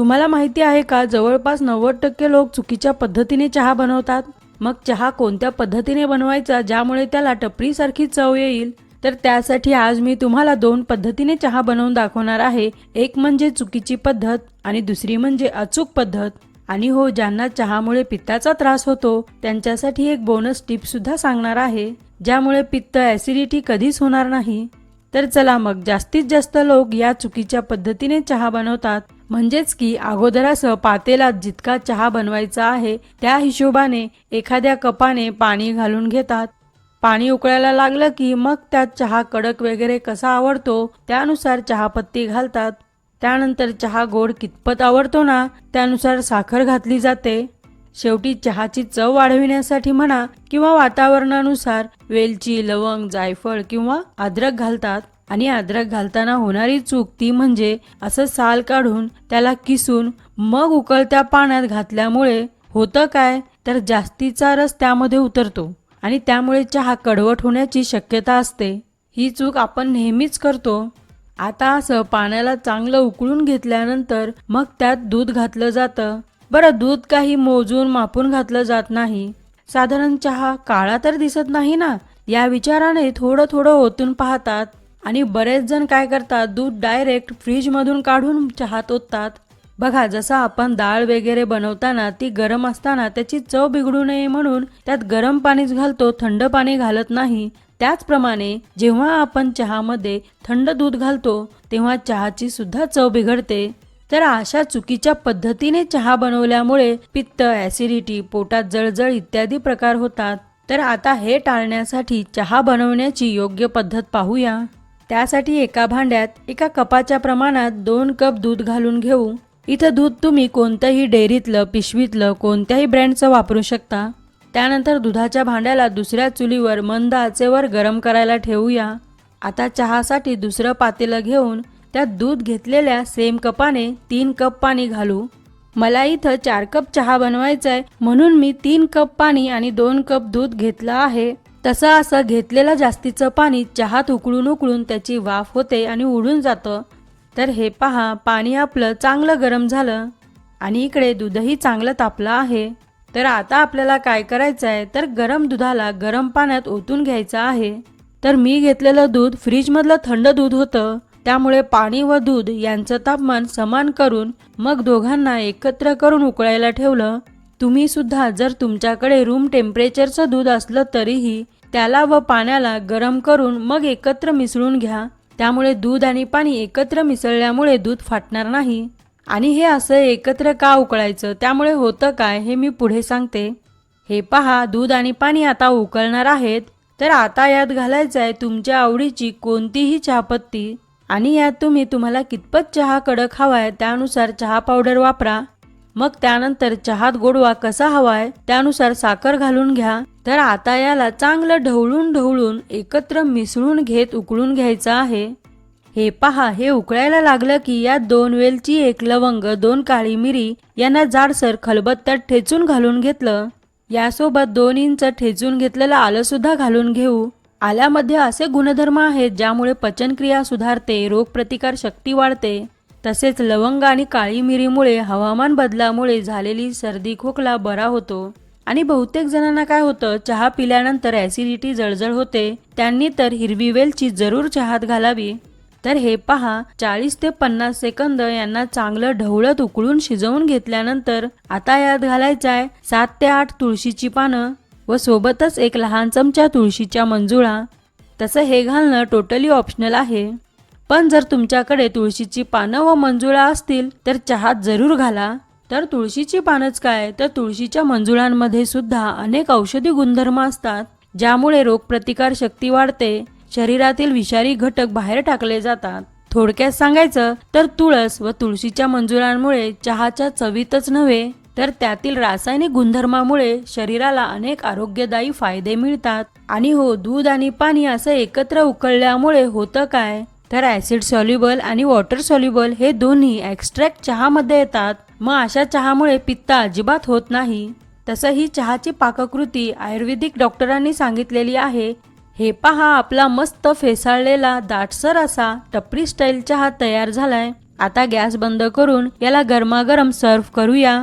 तुम्हाला माहिती आहे का जवळपास नव्वद टक्के लोक चुकीच्या पद्धतीने चहा बनवतात? मग चहा कोणत्या पद्धतीने बनवायचा ज्यामुळे त्याला टपरीसारखी चव येईल? तर त्यासाठी आज मी तुम्हाला दोन पद्धतीने चहा बनवून दाखवणार आहे. एक म्हणजे चुकीची पद्धत आणि दुसरी म्हणजे अचूक पद्धत. आणि हो ज्यांना चहामुळे पित्ताचा त्रास होतो त्यांच्यासाठी एक बोनस टिप सुद्धा सांगणार आहे ज्यामुळे पित्त ऍसिडिटी कधीच होणार नाही. तर चला मग जास्तीत जास्त लोक या चुकीच्या पद्धतीने चहा बनवतात. म्हणजेच की अगोदरासह पातेलात जितका चहा बनवायचा आहे त्या हिशोबाने एखाद्या कपाने पाणी घालून घेतात. पाणी उकळायला लागलं की मग त्यात चहा कडक वगैरे कसा आवडतो त्यानुसार चहापत्ती घालतात. त्यानंतर चहा गोड कितपत आवडतो ना त्यानुसार साखर घातली जाते. शेवटी चहाची चव वाढविण्यासाठी म्हणा किंवा वातावरणानुसार वेलची लवंग जायफळ किंवा अद्रक घालतात. आणि अद्रक घालताना होणारी चूक ती म्हणजे असं साल काढून त्याला किसून मग उकळत्या पाण्यात घातल्यामुळे होतं काय तर जास्तीचा रस त्यामध्ये उतरतो आणि त्यामुळे चहा कडवट होण्याची शक्यता असते. ही चूक आपण नेहमीच करतो. आता असं पाण्याला चांगलं उकळून घेतल्यानंतर मग त्यात दूध घातलं जातं. बरं दूध काही मोजून मापून घातलं जात नाही. साधारण चहा काळा तर दिसत नाही ना? या विचाराने थोडं थोडं ओतून पाहतात. आणि बरेच जण काय करतात दूध डायरेक्ट फ्रीजमधून काढून चहात ओततात. बघा जसं आपण डाळ वगैरे बनवताना ती गरम असताना त्याची चव बिघडू नये म्हणून त्यात गरम पाणीच घालतो थंड पाणी घालत नाही. त्याचप्रमाणे जेव्हा आपण चहामध्ये थंड दूध घालतो तेव्हा चहाची सुद्धा चव बिघडते. तर अशा चुकीच्या पद्धतीने चहा बनवल्यामुळे पित्त ऍसिडिटी पोटात जळजळ इत्यादी प्रकार होतात. तर आता हे टाळण्यासाठी चहा बनवण्याची योग्य पद्धत पाहूया. त्यासाठी एका भांड्यात एका कपाच्या प्रमाणात दोन कप दूध घालून घेऊ. इथं दूध तुम्ही कोणत्याही डेअरीतलं पिशवीतलं कोणत्याही ब्रँडचं वापरू शकता. त्यानंतर दुधाच्या भांड्याला दुसऱ्या चुलीवर मंद आचेवर गरम करायला ठेवूया. आता चहासाठी दुसरं पातेलं घेऊन त्यात दूध घेतलेल्या सेम कपाने तीन कप पाणी घालू. मला इथं चार कप चहा बनवायचा आहे म्हणून मी तीन कप पाणी आणि दोन कप दूध घेतलं आहे. तसं असं घेतलेलं जास्तीचं पाणी चहात उकळून उकळून त्याची वाफ होते आणि उडून जातं. तर हे पहा पाणी आपलं चांगलं गरम झालं. आणि इकडे दूधही चांगलं तापलं आहे. तर आता आपल्याला काय करायचं आहे तर गरम दुधाला गरम पाण्यात ओतून घ्यायचं आहे. तर मी घेतलेलं दूध फ्रीजमधलं थंड दूध होतं. त्यामुळे पाणी व दूध यांचं तापमान समान करून मग दोघांना एकत्र करून उकळायला ठेवलं. तुम्हीसुद्धा जर तुमच्याकडे रूम टेम्परेचरचं दूध असलं तरीही त्याला व पाण्याला गरम करून मग एकत्र मिसळून घ्या. त्यामुळे दूध आणि पाणी एकत्र मिसळल्यामुळे दूध फाटणार नाही. आणि हे असं एकत्र का उकळायचं? त्यामुळे होतं काय हे मी पुढे सांगते. हे पहा दूध आणि पाणी आता उकळणार आहेत. तर आता यात घालायचं आहे तुमच्या आवडीची कोणतीही चहापत्ती. आणि यात तुम्ही तुम्हाला कितपत चहा कडक हवाय त्यानुसार चहा पावडर वापरा. मग त्यानंतर चहात गोडवा कसा हवाय त्यानुसार साखर घालून घ्या. तर आता याला चांगलं ढवळून ढवळून एकत्र मिसळून घेत उकळून घ्यायचं आहे. हे पहा हे उकळायला लागलं की यात दोन वेलची एक लवंग दोन काळी मिरी यांना जाडसर खलबत्त्यात ठेचून घालून घेतलं. यासोबत दोन इंच ठेचून घेतलेलं आलं सुद्धा घालून घेऊ. आल्यामध्ये असे गुणधर्म आहेत ज्यामुळे पचनक्रिया सुधारते रोगप्रतिकार शक्ती वाढते. तसेच लवंग आणि काळी मिरीमुळे हवामान बदलामुळे झालेली सर्दी खोकला बरा होतो. आणि बहुतेक जणांना काय होतं चहा पिल्यानंतर ॲसिडिटी जळजळ होते. त्यांनी तर हिरवी वेलची जरूर चहात घालावी. तर हे पहा चाळीस ते पन्नास सेकंद यांना चांगलं ढवळत उकळून शिजवून घेतल्यानंतर आता यात घालायचं आहे सात ते आठ तुळशीची पानं व सोबतच एक लहान चमचा तुळशीच्या मंजुळा. तसं हे घालणं टोटली ऑप्शनल आहे. पण जर तुमच्याकडे तुळशीची पानं व मंजुळा असतील तर चहात जरूर घाला. तर तुळशीची पानच काय? तर तुळशीच्या मंजुळांमध्ये सुद्धा अनेक औषधी गुणधर्म असतात ज्यामुळे रोगप्रतिकार शक्ती वाढते. शरीरातील विषारी घटक बाहेर टाकले जातात. थोडक्यात सांगायचं तर तुळस व तुळशीच्या मंजुळांमुळे चहाच्या चवीतच नव्हे तर त्यातील रासायनिक गुणधर्मामुळे शरीराला अनेक आरोग्यदायी फायदे मिळतात. आणि हो दूध आणि पाणी असं एकत्र उकळल्यामुळे होतं काय? तर ॲसिड सॉल्युबल आणि वॉटर सॉल्युबल हे दोन्ही एक्स्ट्रॅक्ट चहामध्ये येतात. मग अशा चहामुळे पित्त अजिबात होत नाही. तसं ही चहाची पाककृती आयुर्वेदिक डॉक्टरांनी सांगितलेली आहे. हे पहा आपला मस्त फेसाळलेला दाटसर असा टपरी स्टाईल चहा तयार झालाय. आता गॅस बंद करून याला गरमागरम सर्व करूया.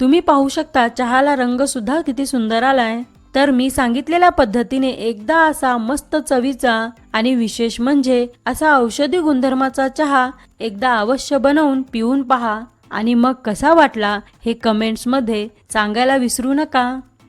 तुम्ही पाहू शकता चहाला रंग सुद्धा किती सुंदर आलाय. तर मी सांगितलेल्या पद्धतीने एकदा असा मस्त चवीचा आणि विशेष म्हणजे असा औषधी गुणधर्माचा चहा एकदा अवश्य बनवून पिऊन पहा. आणि मग कसा वाटला हे कमेंट्समध्ये सांगायला विसरू नका.